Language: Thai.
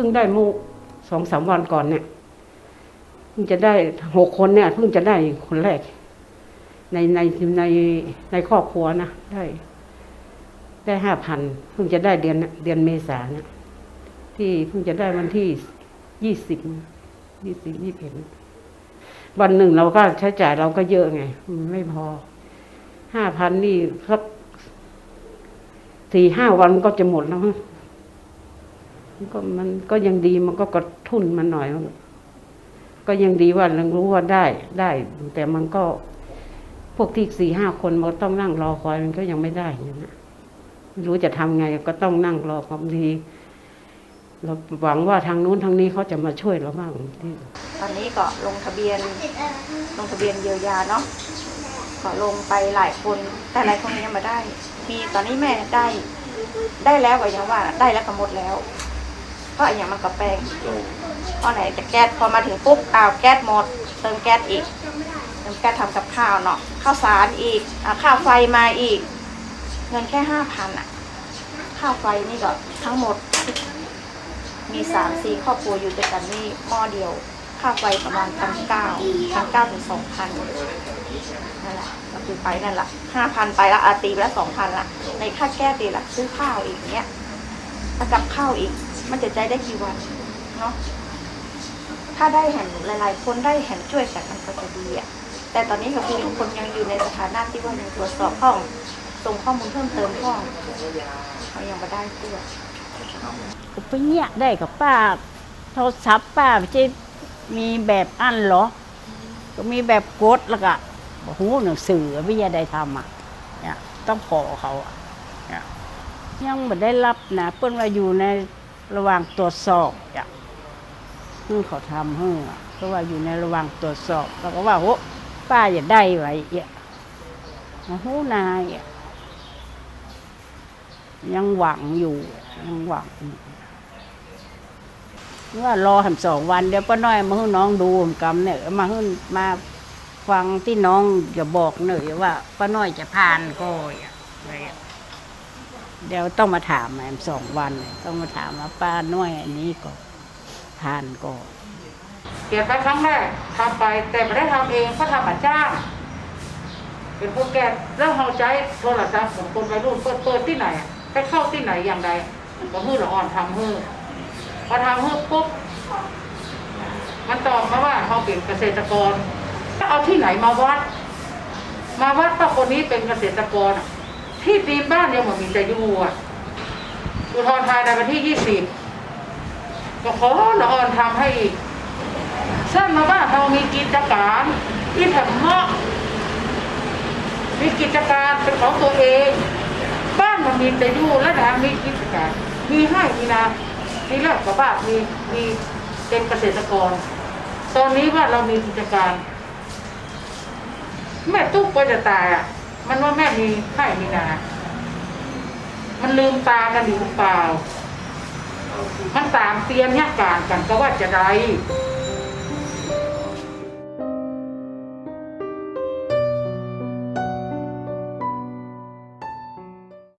พิ่งได้เมูสองสามวันก่อนเนี่ยเพิ่งจะได้หกคนเนี่ยเพิ่งจะได้คนแรก ในในในในครอบครัวนะได้ ได้ห้าพันเพิ่งจะได้เดือนเดือนเมษาเนี่ยที่เพิ่งจะได้วันที่ยี่สิบยี่สิบยี่สิบวันหนึ่งเราก็ใช้จ่ายเราก็เยอะไงไม่พอห้าพันนี่สักสี่ห้าวันมันก็จะหมดแล้ว ก็มันก็ยังดีมันก็กระทุนมันหน่อย ก็ยังดีว่าเรารู้ว่าได้ได้ แต่มันก็พวกที่สี่ห้าคนมันต้องนั่งรอคอยมันก็ยังไม่ได้อย่างนั้ไม่รู้จะทำไงก็ต้องนั่งรอความดีเราหวังว่าทางนู้นทางนี้เขาจะมาช่วยเราบ้างที่ตอนนี้ก็ลงทะเบียน ลงทะเบียนเยียวยาเนาะก็ลงไปหลายคน แต่หลายคนยังม่ได้ มีตอนนี้แม่ได้ ได้แล้วก็ยังว่า ได้แล้วก็หมดแล้ว ราะอย่างมันก็แปลงเพราะไหนจะแก๊สพอมาถึงปุ๊บอ้าวแก๊สหมด เติมแก๊สอีกเติมแก๊สทำกับข้าวเนาะข้าวสารอีกอ่าข้าวไฟมาอีก เงินแค่ห้าพันอะข้าวไฟนี่ก็ทั้งหมด มีสามสี่ครอบครัวอยู่ด้วยกันนี่หม้อเดียว ค่าไฟประมาณพันเก้าพันเก้าถึงสองพันนั่นแหละก็คือไปนั่นแหละห้าพันไปละอาตีไปละสองพันละในค่าแก้ตีละซื้อข้าวอีกเนี้ยถ้ากับข้าวอีก มันจะใจได้กี่วันเนาะถ้าได้เห็นหลาย ๆ คนได้เห็นช่วยกันมันก็จะดีอะแต่ตอนนี้ก็คือทุกคนยังอยู่ในสถานะที่ว่ายังตรวจสอบห้องส่งข้อมูลเพิ่มเติมห้องเขายังไม่ได้ตัวก็ไปเนี่ยได้กับป้าโทรศัพท์ป้าไม่ใช่มีแบบอันหรอ ก็มีแบบกดแล้วก็บอกหูหนังสือไม่ยาได้ทำอะเนี่ยต้องขอเขาอะเนี่ยยังไม่ได้รับนะเปิ้นว่าอยู่ใน ระหว่างตรวจสอบอะเพิ่งเขาทำเพิ่งเพราะว่าอยู่ในระหว่างตรวจสอบแล้วก็ว่าโหป้าอย่าได้ไว้เอะมาหูนายยังหวังอยู่ยังหวังว่ารอหันสองวันเดี๋ยวป้าน้อยมาให้น้องดูผมกำเนี่ยมาให้มาฟังที่น้องจะบอกหน่อยว่าป้าน้อยจะผ่านก็อะไร เดี๋ยวต้องมาถามแอมสองวัน ต้องมาถามว่าป้าน้อยอันนี้ก็ผ่านก็เปลี่ยไปครั้งแรกทำไปแต่ไม่ได้ทำเองก็ทำบัตรจ้างเป็นคนแก่แล้วเราใช้โทรศัพท์ของคนวัยรุ่นเปิดเปิดที่ไหนไปเข้าที่ไหนอย่างใดก็มือละอ่อนทำมือพอทำมือปุ๊บมันตอบมาว่าเขาเป็นเกษตรกรเอาที่ไหนมาวัด มาวัดว่าคนนี้เป็นเกษตรกรอะ ที่ตีนบ้านยังเหมือนมีแต่อยู่อะอุทธรณ์ภายในวันที่ยี่สิบก็ขอละออนทำให้อีกสร้างมาบ้านเรามีกิจการที่ทำเหมาะมีกิจการเป็นของตัวเอง บ้านมันมีแต่อยู่และนะมีกิจการ มีให้มีนามีเลิกกับบ้านมีมีเป็นเกษตรกร ตอนนี้ว่าเรามีกิจการ แม่ตุ๊กก็จะตายอะ มันว่าแม่มีให้มีนามันลืมตากันดีหรือเปล่า มันสามเตียนเนี่ยการกันก็ว่าจะได้